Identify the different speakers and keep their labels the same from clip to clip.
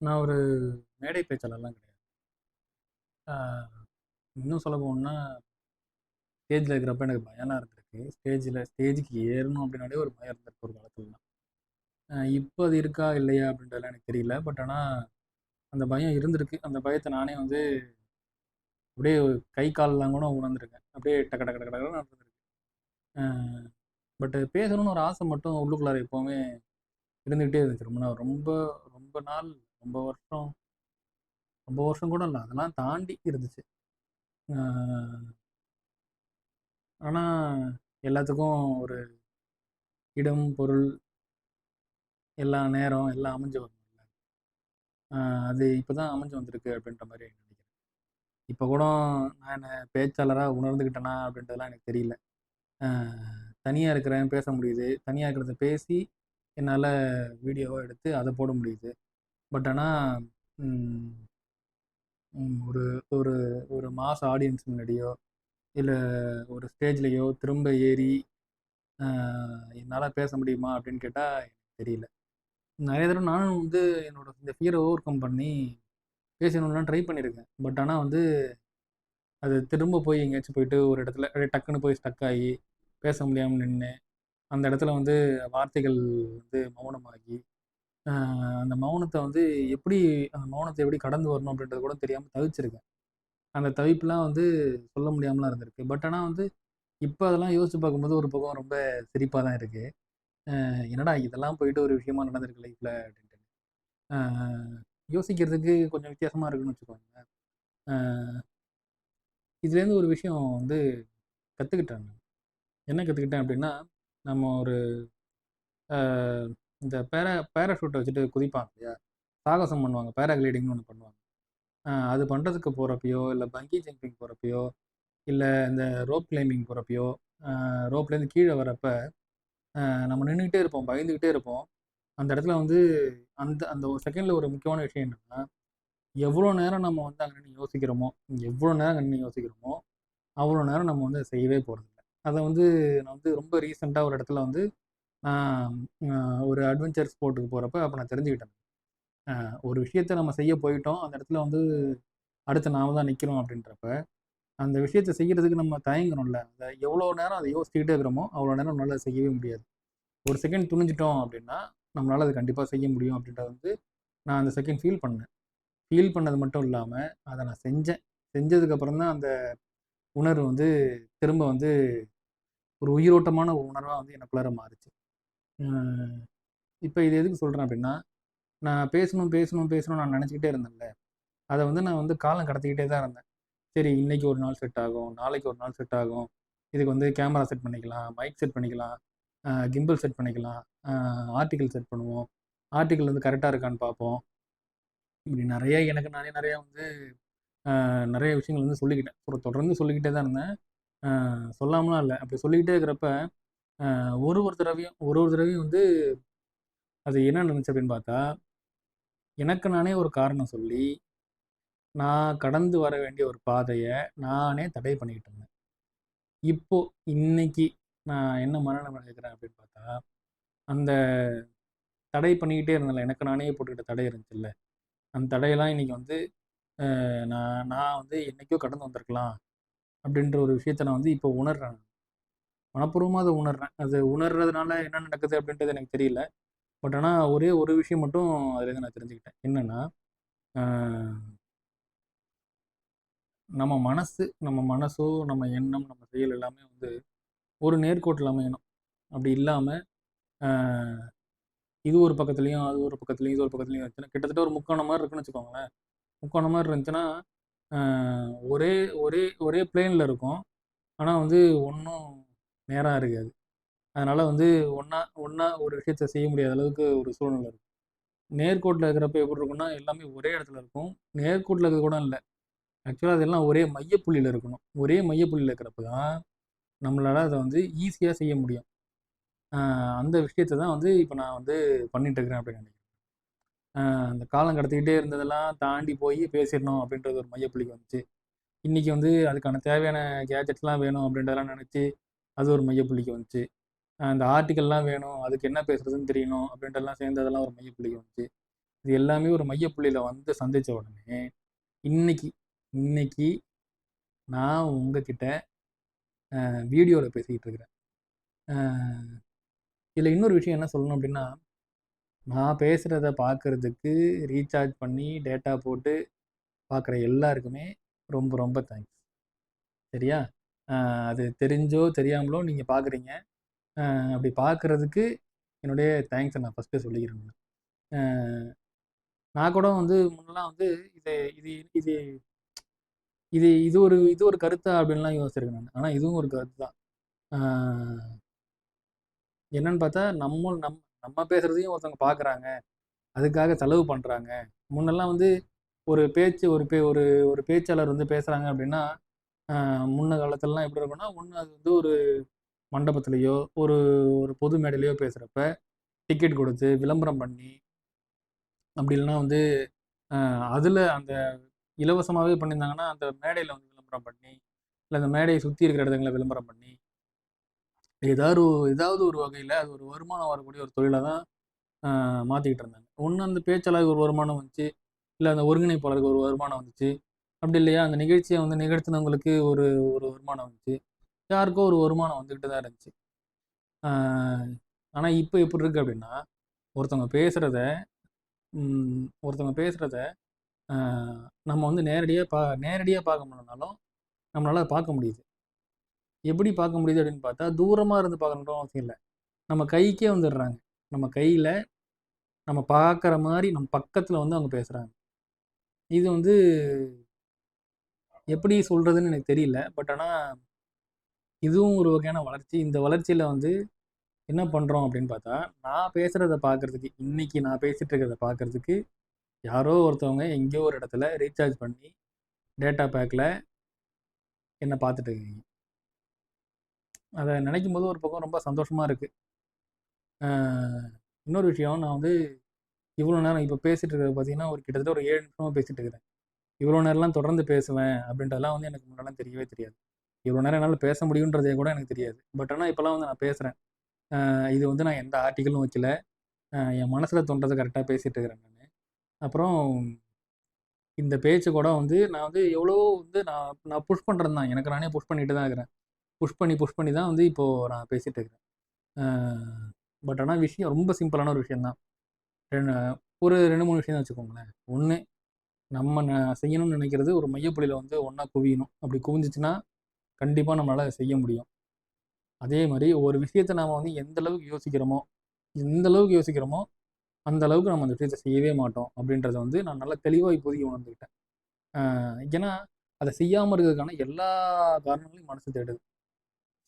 Speaker 1: நான் ஒரு மேடை பேச்சாளர்லாம் கிடையாது. இன்னும் சொல்ல போகணுன்னா ஸ்டேஜில் இருக்கிறப்ப எனக்கு பயம்லாம் இருந்திருக்கு. ஸ்டேஜில் ஸ்டேஜுக்கு ஏறணும் அப்படின்னாலே ஒரு பயம் இருந்திருக்கு ஒரு காலத்துலலாம். இப்போ அது இருக்கா? இல்லையா? அப்படின்றதெல்லாம் எனக்கு தெரியல. பட் ஆனால் அந்த பயம் இருந்திருக்கு. அந்த பயத்தை நானே வந்து அப்படியே கை, கால்லாம் கூட உணர்ந்துருக்கேன். அப்படியே டக்க டக்க டக்க டகன்னு நடந்திருக்கு. பட்டு பேசணும்னு ஒரு ஆசை மட்டும் உள்ளுக்குள்ளார எப்போவுமே இருந்துகிட்டே இருந்துச்சு. ரொம்ப நாள் ரொம்ப ரொம்ப நாள், ரொம்ப வருஷம் ரொம்ப வருஷம் கூட இல்லை அதெல்லாம் தாண்டி இருந்துச்சு. ஆனால் எல்லாத்துக்கும் ஒரு இடம், பொருள் எல்லா நேரம் எல்லாம் அமைஞ்சு வரணும்ல. அது இப்போ தான் அமைஞ்சு வந்திருக்கு அப்படின்ற மாதிரி நினைக்கிறேன். இப்போ கூட நான் என்ன பேச்சாளராக உணர்ந்துக்கிட்டேனா அப்படின்றதெல்லாம் எனக்கு தெரியல. தனியாக இருக்கிறேன், பேச முடியுது. தனியாக இருக்கிறத பேசி என்னால் வீடியோவோ எடுத்து அதை போட முடியுது. பட் ஆனால் ஒரு ஒரு ஒரு மாஸ் ஆடியன்ஸ் முன்னாடியோ, இல்லை ஒரு ஸ்டேஜ்லேயோ திரும்ப ஏறி என்னால் பேச முடியுமா? அப்படின்னு கேட்டால் எனக்கு தெரியல. நிறைய தடவை நானும் வந்து என்னோட இந்த ஃபியரை ஓவர் கம் பண்ணி பேசணும்லாம் ட்ரை பண்ணியிருக்கேன். பட் ஆனால் வந்து அது திரும்ப போய் எங்கேயாச்சும் போயிட்டு ஒரு இடத்துல டக்குன்னு போய் ஸ்டக் ஆகி, பேச முடியாமல் நின்று அந்த இடத்துல வந்து வார்த்தைகள் வந்து மௌனமாகி, அந்த மௌனத்தை வந்து எப்படி அந்த மௌனத்தை எப்படி கடந்து வரணும் அப்படின்றது கூட தெரியாமல் தவிச்சிருக்கேன். அந்த தவிப்புலாம் வந்து சொல்ல முடியாமலாம் இருந்திருக்கு. பட் ஆனால் வந்து, இப்போ அதெல்லாம் யோசிச்சு பார்க்கும்போது ஒரு பக்கம் ரொம்ப சிரிப்பாக தான் இருக்குது என்னடா இதெல்லாம் போயிட்டு ஒரு விஷயமா நடந்திருக்கு லைஃப்பில் அப்படின்ட்டு. யோசிக்கிறதுக்கு கொஞ்சம் வித்தியாசமாக இருக்குன்னு வச்சுக்கோங்களேன். இதுலேருந்து ஒரு விஷயம் வந்து கற்றுக்கிட்டேன் என்ன கற்றுக்கிட்டேன் அப்படின்னா, நம்ம ஒரு இந்த பேரா பேராஷூட்டை வச்சுட்டு குதிப்பாங்க இல்லையா? சாகசம் பண்ணுவாங்க. பேராகிளைடிங்னு ஒன்று பண்ணுவாங்க. அது பண்ணுறதுக்கு போகிறப்பையோ இல்லை பங்கி ஜம்பிங் போகிறப்பையோ இல்லை இந்த ரோப் கிளைம்பிங் போகிறப்பையோ ரோப்லேருந்து கீழே வரப்ப, நம்ம நின்றுக்கிட்டே இருப்போம். பயந்துக்கிட்டே இருப்போம். அந்த இடத்துல வந்து அந்த அந்த ஒரு செகண்டில் ஒரு முக்கியமான விஷயம் என்னென்னா எவ்வளோ நேரம் நம்ம வந்து அங்கே நின்று யோசிக்கிறோமோ, எவ்வளோ நேரம் அங்கே யோசிக்கிறோமோ, அவ்வளோ நேரம் நம்ம வந்து செய்யவே போகிறது அதை வந்து நான் வந்து ரொம்ப ரீசெண்டாக ஒரு இடத்துல வந்து நான் ஒரு அட்வென்ச்சர் ஸ்போர்ட்டுக்கு போகிறப்ப அப்போ நான் தெரிஞ்சுக்கிட்டேன். ஒரு விஷயத்த நம்ம செய்ய போயிட்டோம். அந்த இடத்துல வந்து அடுத்து நாம தான் நிற்கிறோம் அப்படின்றப்ப, அந்த விஷயத்த செய்கிறதுக்கு நம்ம தயங்குறோம்ல. அதை எவ்வளோ நேரம் அதை யோசிச்சுக்கிட்டே இருக்கிறோமோ, அவ்வளோ நேரம் நம்மளால் செய்யவே முடியாது. ஒரு செகண்ட் துணிஞ்சிட்டோம் அப்படின்னா, நம்மளால் அது கண்டிப்பாக செய்ய முடியும் அப்படின்றத வந்து நான் அந்த செகண்ட் ஃபீல் பண்ணேன். ஃபீல் பண்ணது மட்டும் இல்லாமல் அதை நான் செஞ்சேன். செஞ்சதுக்கு அப்புறம் தான் அந்த உணர்வு வந்து திரும்ப வந்து ஒரு உயிரோட்டமான ஒரு உணர்வாக வந்து எனக்குள்ளார மாறுச்சு. இப்போ இது எதுக்கு சொல்கிறேன் அப்படின்னா, நான் பேசணும், பேசணும், பேசணும்னு நான் நினச்சிக்கிட்டே இருந்தேன்ல. அதை வந்து நான் வந்து காலம் கடத்திக்கிட்டே தான் இருந்தேன். சரி இன்னைக்கு ஒரு நாள் செட் ஆகும். நாளைக்கு ஒரு நாள் செட் ஆகும். இதுக்கு வந்து கேமரா செட் பண்ணிக்கலாம். மைக் செட் பண்ணிக்கலாம். கிம்பிள் செட் பண்ணிக்கலாம். ஆர்டிக்கிள் செட் பண்ணுவோம். ஆர்டிக்கிள் வந்து கரெக்டாக இருக்கான்னு பார்ப்போம். இப்படி நிறைய எனக்கு நானே நிறையா வந்து நிறைய விஷயங்கள் வந்து சொல்லிக்கிட்டேன். ஒரு தொடர்ந்து சொல்லிக்கிட்டே தான் இருந்தேன். சொல்லாமலாம் இல்லை அப்படி சொல்லிக்கிட்டே இருக்கிறப்ப, ஒரு ஒரு தடவையும் ஒரு ஒரு தடவையும் வந்து அது என்ன நடந்துச்சு அப்படின்னு பார்த்தா, எனக்கு நானே ஒரு காரணம் சொல்லி, நான் கடந்து வர வேண்டிய ஒரு பாதையை நானே தடை பண்ணிக்கிட்டு இருந்தேன். இப்போ இன்னைக்கு நான் என்ன மரணம் நினைக்கிறேன் அப்படின்னு பார்த்தா, அந்த தடை பண்ணிக்கிட்டே இருந்தேன்ல, எனக்கு நானே போட்டுக்கிட்ட தடை இருந்துச்சுல்ல, அந்த தடையெல்லாம் இன்னைக்கு வந்து நான் நான் வந்து என்னைக்கோ கடந்து வந்திருக்கலாம். அப்படின்ற ஒரு விஷயத்த நான் வந்து இப்போ உணர்றேன். மனப்பூர்வமாக அதை உணர்றேன். அது உணர்றதுனால என்ன நடக்குது அப்படின்றது எனக்கு தெரியல. பட் ஆனால் ஒரே ஒரு விஷயம் மட்டும் அதுலேருந்து நான் தெரிஞ்சுக்கிட்டேன். என்னென்னா நம்ம மனசு நம்ம மனசோ, நம்ம எண்ணம், நம்ம செயல் எல்லாமே வந்து ஒரு நேர்கோட்டில் அமையணும். அப்படி இல்லாமல் இது ஒரு பக்கத்துலேயும் அது ஒரு பக்கத்துலேயும் இது ஒரு பக்கத்துலேயும் இருந்துச்சுன்னா, கிட்டத்தட்ட ஒரு முக்கோண மாதிரி இருக்குன்னு வச்சுக்கோங்களேன். முக்கோண மாதிரி இருந்துச்சுன்னா, ஒரே ஒரே ஒரே பிளேனில் இருக்கும். ஆனால் வந்து ஒன்றும் நேராக இருக்காது. அதனால் வந்து ஒன்றா ஒன்றா ஒரு விஷயத்த செய்ய முடியாத அளவுக்கு ஒரு சூழ்நிலை இருக்கும். நேர்கோட்டில் இருக்கிறப்ப எப்படி இருக்கும்னா, எல்லாமே ஒரே இடத்துல இருக்கும். நேர்கோட்டில் இருக்கிறது கூட இல்லை ஆக்சுவலாக அதெல்லாம் ஒரே மையப்புள்ளியில் இருக்கணும். ஒரே மையப்புள்ளியில் இருக்கிறப்ப தான், நம்மளால் அதை வந்து ஈஸியாக செய்ய முடியும். அந்த விஷயத்த தான் வந்து இப்போ நான் வந்து பண்ணிட்டு இருக்கிறேன் அப்படின்னு நினைக்கிறேன். அந்த காலம் கடத்திக்கிட்டே இருந்ததெல்லாம் தாண்டி போய் பேசிடணும் அப்படின்றது ஒரு மையப்புள்ளிக்கு வந்துச்சு. இன்றைக்கி வந்து அதுக்கான தேவையான கேஜெட்ஸ்லாம் வேணும் அப்படின்றதெல்லாம் நினச்சி அது ஒரு மையப்புள்ளிக்கு வந்துச்சு. அந்த ஆர்டிக்கல்லாம் வேணும் அதுக்கு என்ன பேசுறதுன்னு தெரியணும் அப்படின்றதெல்லாம் சேர்ந்து அதெல்லாம் ஒரு மையப்புள்ளிக்கு வந்துச்சு இது எல்லாமே ஒரு மையப்புள்ளியில் வந்து சந்தித்த உடனே இன்னைக்கு இன்னைக்கு நான் உங்ககிட்ட வீடியோவில் பேசிக்கிட்டு இருக்கிறேன் இதில் இன்னொரு விஷயம் என்ன சொல்லணும் அப்படின்னா நான் பேசுகிறத பார்க்கறதுக்கு ரீசார்ஜ் பண்ணி டேட்டா போட்டு பார்க்குற எல்லாருக்குமே ரொம்ப ரொம்ப தேங்க்ஸ் சரியா? அது தெரிஞ்சோ தெரியாமலோ நீங்கள் பார்க்குறீங்க அப்படி பார்க்குறதுக்கு என்னுடைய தேங்க்ஸை நான் ஃபஸ்ட்டு சொல்லிக்கிறேன் நான். கூட வந்து முன்னெல்லாம் வந்து இது இது இது இது இது ஒரு இது ஒரு கருத்தா அப்படின்லாம் யோசிச்சிருக்கேன் நான். ஆனால் இதுவும் ஒரு கருத்து தான் என்னன்னு பார்த்தா நம்ம நம் நம்ம பேசுகிறதையும் ஒருத்தவங்க பார்க்குறாங்க அதுக்காக செலவு பண்ணுறாங்க முன்னெல்லாம் வந்து ஒரு பேச்சு ஒரு பே ஒரு ஒரு பேச்சாளர் வந்து பேசுகிறாங்க அப்படின்னா முன்ன காலத்துலலாம் எப்படி இருக்கும்னா ஒன்று அது வந்து ஒரு மண்டபத்துலேயோ ஒரு ஒரு பொது மேடையிலையோ பேசுகிறப்ப டிக்கெட் கொடுத்து விளம்பரம் பண்ணி அப்படி இல்லைன்னா வந்து அதில் அந்த இலவசமாகவே பண்ணியிருந்தாங்கன்னா அந்த மேடையில் வந்து விளம்பரம் பண்ணி இல்லை அந்த மேடையை சுற்றி இருக்கிற இடங்களை விளம்பரம் பண்ணி ஏதாவது ஒரு ஏதாவது ஒரு வகையில் அது ஒரு வருமானம் வரக்கூடிய ஒரு தொழிலாக தான் மாற்றிக்கிட்டு இருந்தாங்க. ஒன்று அந்த பேச்சாளருக்கு ஒரு வருமானம் வந்துச்சு இல்லை அந்த ஒருங்கிணைப்பாளருக்கு ஒரு வருமானம் வந்துச்சு. அப்படி இல்லையா? அந்த நிகழ்ச்சியை வந்து நிகழ்த்தினவங்களுக்கு ஒரு ஒரு வருமானம் வந்துச்சு. யாருக்கோ ஒரு வருமானம் வந்துக்கிட்டு தான் இருந்துச்சு. ஆனால் இப்போ எப்படி இருக்குது அப்படின்னா ஒருத்தவங்க பேசுகிறத ஒருத்தவங்க பேசுகிறத நம்ம வந்து நேரடியாக பா நேரடியாக பார்க்க முடியலனாலும் நம்மளால் பார்க்க முடியுது. எப்படி பார்க்க முடியுது அப்படின்னு பார்த்தா தூரமாக இருந்து பார்க்கணும் அவசியம் இல்லை. நம்ம கைக்கே வந்துடுறாங்க. நம்ம கையில் நம்ம பார்க்குற மாதிரி நம்ம பக்கத்தில் வந்து அவங்க பேசுகிறாங்க இது வந்து எப்படி சொல்கிறதுன்னு எனக்கு தெரியல. பட் ஆனால் இதுவும் ஒரு வகையான வளர்ச்சி. இந்த வளர்ச்சியில் வந்து என்ன பண்ணுறோம் அப்படின்னு பார்த்தா நான் பேசுகிறத பார்க்குறதுக்கு இன்றைக்கி நான் பேசிகிட்டு இருக்கிறத பார்க்குறதுக்கு யாரோ ஒருத்தவங்க எங்கேயோ ஒரு இடத்துல ரீசார்ஜ் பண்ணி டேட்டா பேக்கில் என்னை பார்த்துட்டு இருக்கீங்க. அதை நினைக்கும் போது ஒரு பக்கம் ரொம்ப சந்தோஷமாக இருக்குது இன்னொரு விஷயம் நான் வந்து இவ்வளோ நேரம் இப்போ பேசிகிட்டு இருக்கிறது பார்த்தீங்கன்னா ஒரு கிட்டத்தட்ட ஒரு ஏழு நிமிஷமாக பேசிகிட்டு இருக்கிறேன். இவ்வளோ நேரம்லாம் தொடர்ந்து பேசுவேன் அப்படின்றதெல்லாம் வந்து எனக்கு முன்னெல்லாம் தெரியவே தெரியாது. இவ்வளோ நேரம் என்னால் பேச முடியுன்றதே கூட எனக்கு தெரியாது. பட் ஆனால் இப்போலாம் வந்து நான் பேசுகிறேன் இது வந்து நான் எந்த ஆர்டிக்கலும் வைக்கல. என் மனசில் தோன்றதை கரெக்டாக பேசிகிட்டு இருக்கிறேன் நான். அப்புறம் இந்த பேச்சு கூட வந்து நான் வந்து எவ்வளோ வந்து நான் நான் புஷ் பண்ணுறது தான் எனக்கு நானே புஷ் பண்ணிட்டு தான் இருக்கிறேன். புஷ் பண்ணி புஷ் பண்ணி தான் வந்து இப்போது நான் பேசிகிட்டு இருக்கிறேன். பட் ஆனால் விஷயம் ரொம்ப சிம்பிளான ஒரு விஷயந்தான் ரெண்டு ஒரு ரெண்டு மூணு விஷயம் தான் வச்சுக்கோங்களேன். ஒன்று நம்ம ந செய்யணும்னு நினைக்கிறது ஒரு மையப்புள்ளியில் வந்து ஒன்றா குவியணும். அப்படி குவிஞ்சிச்சுன்னா கண்டிப்பாக நம்மளால் அதை செய்ய முடியும். அதே மாதிரி ஒரு விஷயத்தை நாம் வந்து எந்த அளவுக்கு யோசிக்கிறோமோ எந்த அளவுக்கு யோசிக்கிறோமோ அந்த அளவுக்கு நம்ம அந்த விஷயத்தை செய்யவே மாட்டோம் அப்படின்றத வந்து நான் நல்லா தெளிவாக இப்போதைக்கு உணர்ந்துக்கிட்டேன். ஏன்னா அதை செய்யாமல் இருக்கிறதுக்கான எல்லா காரணங்களையும் மனசு தேடுது.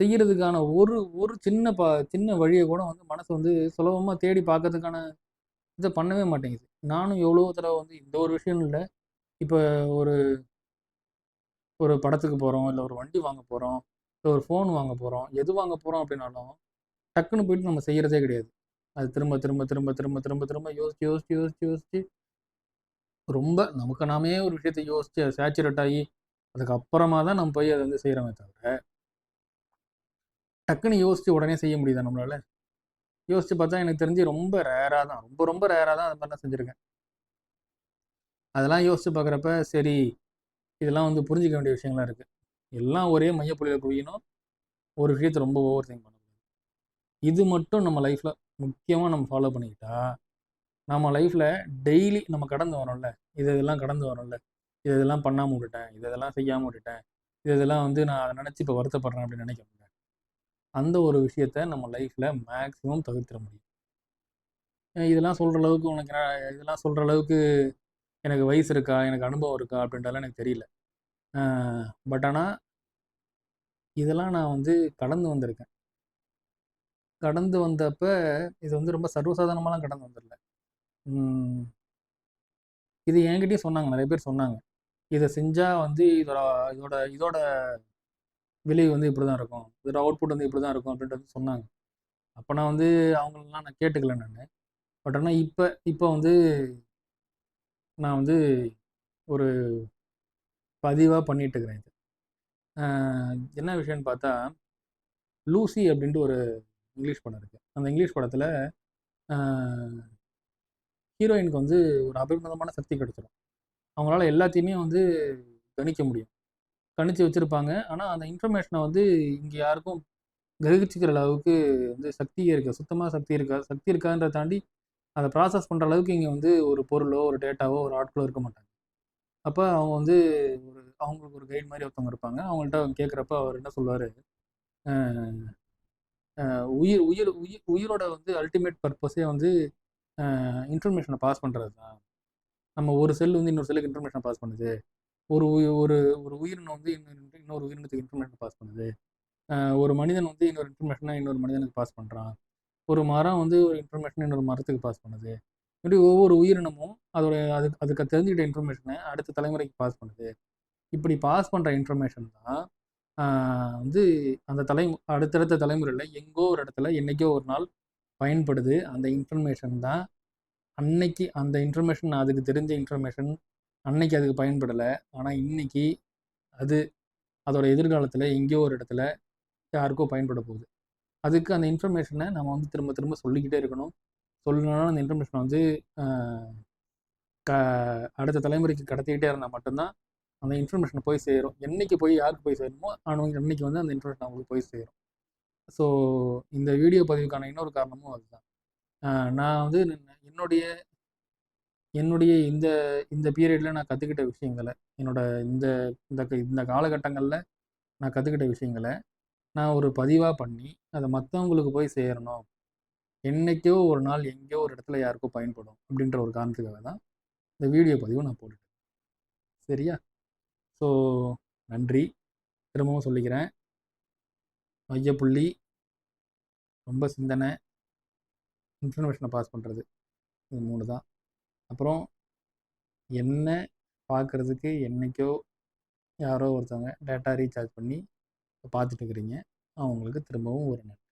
Speaker 1: செய்யறதுக்கான ஒரு ஒரு சின்ன ப சின்ன வழியை கூட வந்து மனசு வந்து சுலபமாக தேடி பார்க்கறதுக்கான இதை பண்ணவே மாட்டேங்குது. நானும் எவ்வளோ தடவை வந்து இந்த ஒரு விஷயம் இல்லை. இப்போ ஒரு ஒரு படத்துக்கு போகிறோம் இல்லை ஒரு வண்டி வாங்க போகிறோம் இல்லை ஒரு ஃபோன் வாங்க போகிறோம் எது வாங்க போகிறோம் அப்படின்னாலும் டக்குன்னு போயிட்டு நம்ம செய்கிறதே கிடையாது. அது திரும்ப திரும்ப திரும்ப திரும்ப திரும்ப திரும்ப யோசிச்சு யோசிச்சு யோசிச்சு யோசிச்சு ரொம்ப நமக்கு நாமே ஒரு விஷயத்தை யோசிச்சு சேச்சுரேட் ஆகி அதுக்கப்புறமா தான் நம்ம போய் அதை வந்து செய்கிறோமே தவிர டக்குன்னு யோசித்து உடனே செய்ய முடியுதா நம்மளால? யோசிச்சு பார்த்தா எனக்கு தெரிஞ்சு ரொம்ப ரேராக தான். ரொம்ப ரொம்ப ரேராக தான் அது மாதிரிலாம் செஞ்சுருக்கேன். அதெல்லாம் யோசித்து பார்க்குறப்ப சரி இதெல்லாம் வந்து புரிஞ்சிக்க வேண்டிய விஷயங்களாக இருக்குது எல்லாம் ஒரே மையப்புள்ளியில் குவியணும். ஒரு விஷயத்தை ரொம்ப ஓவர் திங்க் பண்ணணும். இது மட்டும் நம்ம லைஃப்பில் முக்கியமாக நம்ம ஃபாலோ பண்ணிக்கிட்டா நம்ம லைஃப்பில் டெய்லி நம்ம கடந்து வரோம்ல. இது இதெல்லாம் கடந்து வரோம்ல. இது இதெல்லாம் பண்ணாமல் விட்டுட்டேன். இது இதெல்லாம் செய்யாமல் விட்டுட்டேன். இது இதெல்லாம் வந்து நான் அதை நினச்சி இப்போ வருத்தப்படுறேன் அப்படின்னு நினைக்க அந்த ஒரு விஷயத்த நம்ம லைஃப்பில் மேக்ஸிமம் தவிர்த்திட முடியும். இதெல்லாம் சொல்கிற அளவுக்கு உனக்கு இதெல்லாம் சொல்கிற அளவுக்கு எனக்கு வயசு இருக்கா? எனக்கு அனுபவம் இருக்கா? அப்படின்றதெல்லாம் எனக்கு தெரியல. பட் ஆனால் இதெல்லாம் நான் வந்து கடந்து வந்திருக்கேன். கடந்து வந்தப்ப இது வந்து ரொம்ப சர்வசாதாரணமாலாம் கடந்து வந்துடல இது என்கிட்டயும் சொன்னாங்க. நிறைய பேர் சொன்னாங்க. இதை செஞ்சால் வந்து இதோட இதோட இதோட விலை வந்து இப்படி தான் இருக்கும். இதோட அவுட்புட் வந்து இப்படி தான் இருக்கும் அப்படின்றது சொன்னாங்க. அப்போ நான் வந்து அவங்களெலாம் நான் கேட்டுக்கல நான். பட் ஆனால் இப்போ இப்போ வந்து நான் வந்து ஒரு பதிவாக பண்ணிகிட்டு இருக்கிறேன் இது என்ன விஷயம்னு பார்த்தா லூசி அப்படின்ட்டு ஒரு இங்கிலீஷ் படம் இருக்குது அந்த இங்கிலீஷ் படத்தில் ஹீரோயினுக்கு வந்து ஒரு அபரிமிதமான சக்தி கிடச்சிடும் அவங்களால எல்லாத்தையுமே வந்து கணிக்க முடியும். கணிச்சு வச்சுருப்பாங்க. ஆனால் அந்த இன்ஃபர்மேஷனை வந்து இங்கே யாருக்கும் கிரகிச்சிக்கிற அளவுக்கு வந்து சக்தியே இருக்கா சுத்தமாக சக்தி இருக்கா சக்தி இருக்கான்றதை தாண்டி அதை ப்ராசஸ் பண்ணுற அளவுக்கு இங்கே வந்து ஒரு பொருளோ ஒரு டேட்டாவோ ஒரு ஆட்களோ இருக்க மாட்டாங்க. அப்போ அவங்க வந்து ஒரு அவங்களுக்கு ஒரு கைட் மாதிரி ஒருத்தவங்க இருப்பாங்க. அவங்கள்ட்ட அவங்க கேட்குறப்ப அவர் என்ன சொல்லுவார்? உயிர் உயிர் உயிர் உயிரோட வந்து அல்டிமேட் பர்பஸே வந்து இன்ஃபர்மேஷனை பாஸ் பண்ணுறது தான் நம்ம ஒரு செல் வந்து இன்னொரு செல்லுக்கு இன்ஃபர்மேஷனை பாஸ் பண்ணுது. ஒரு ஒரு ஒரு உயிரினம் வந்து இன்னொரு இன்னொரு உயிரினத்துக்கு இன்ஃபர்மேஷன் பாஸ் பண்ணுது. ஒரு மனிதன் வந்து இன்னொரு இன்ஃபர்மேஷனை இன்னொரு மனிதனுக்கு பாஸ் பண்ணுறான் ஒரு மரம் வந்து ஒரு இன்ஃபர்மேஷனை இன்னொரு மரத்துக்கு பாஸ் பண்ணுது. இப்படி ஒவ்வொரு உயிரினமும் அதோட அதுக்கு அதுக்கு தெரிஞ்சுக்கிட்ட இன்ஃபர்மேஷனை அடுத்த தலைமுறைக்கு பாஸ் பண்ணுது. இப்படி பாஸ் பண்ணுற இன்ஃபர்மேஷன் தான் வந்து அந்த தலை அடுத்தடுத்த தலைமுறையில் எங்கோ ஒரு இடத்துல என்றைக்கோ ஒரு நாள் பயன்படுது அந்த இன்ஃபர்மேஷன் தான். அன்னைக்கு அந்த இன்ஃபர்மேஷன் அதுக்கு தெரிஞ்ச இன்ஃபர்மேஷன் அன்னைக்கு அதுக்கு பயன்படலை. ஆனால் இன்னைக்கு அது அதோட எதிர்காலத்தில் எங்கேயோ ஒரு இடத்துல யாருக்கோ பயன்பட போகுது. அதுக்கு அந்த இன்ஃபர்மேஷனை நம்ம வந்து திரும்ப திரும்ப சொல்லிக்கிட்டே இருக்கணும். சொல்லணும்னா அந்த இன்ஃபர்மேஷனை வந்து க அடுத்த தலைமுறைக்கு கடத்திக்கிட்டே இருந்தால் மட்டும்தான் அந்த இன்ஃபர்மேஷன் போய் சேரும். என்னைக்கு போய் யாருக்கு போய் சேருமோ அவங்க அன்னைக்கு வந்து அந்த இன்ஃபர்மேஷன் அவங்களுக்கு போய் சேரும். ஸோ இந்த வீடியோ பதிவுக்கான இன்னொரு காரணமும் அதுதான். நான் வந்து என்னுடைய என்னுடைய இந்த இந்த பீரியடில் நான் கற்றுக்கிட்ட விஷயங்களை என்னோட இந்த இந்த இந்த காலகட்டங்களில் நான் கற்றுக்கிட்ட விஷயங்களை நான் ஒரு பதிவாக பண்ணி அதை மற்றவங்களுக்கு போய் சேரணும். என்றைக்கோ ஒரு நாள் எங்கேயோ ஒரு இடத்துல யாருக்கோ பயன்படும் அப்படின்ற ஒரு காரணத்துக்காக தான் இந்த வீடியோ பதிவு நான் போட்டுட்டேன் சரியா? ஸோ நன்றி. திரும்பவும் சொல்லிக்கிறேன். மையப்புள்ளி ரொம்ப சிந்தனை இன்ஃபர்மேஷனை பாஸ் பண்ணுறது இது மூணு தான். அப்புறம் என்ன பார்க்குறதுக்கு என்றைக்கோ யாரோ ஒருத்தவங்க டேட்டா ரீசார்ஜ் பண்ணி பார்த்துட்டு இருக்கிறீங்க. அவங்களுக்கு திரும்பவும் ஒரு நன்றி.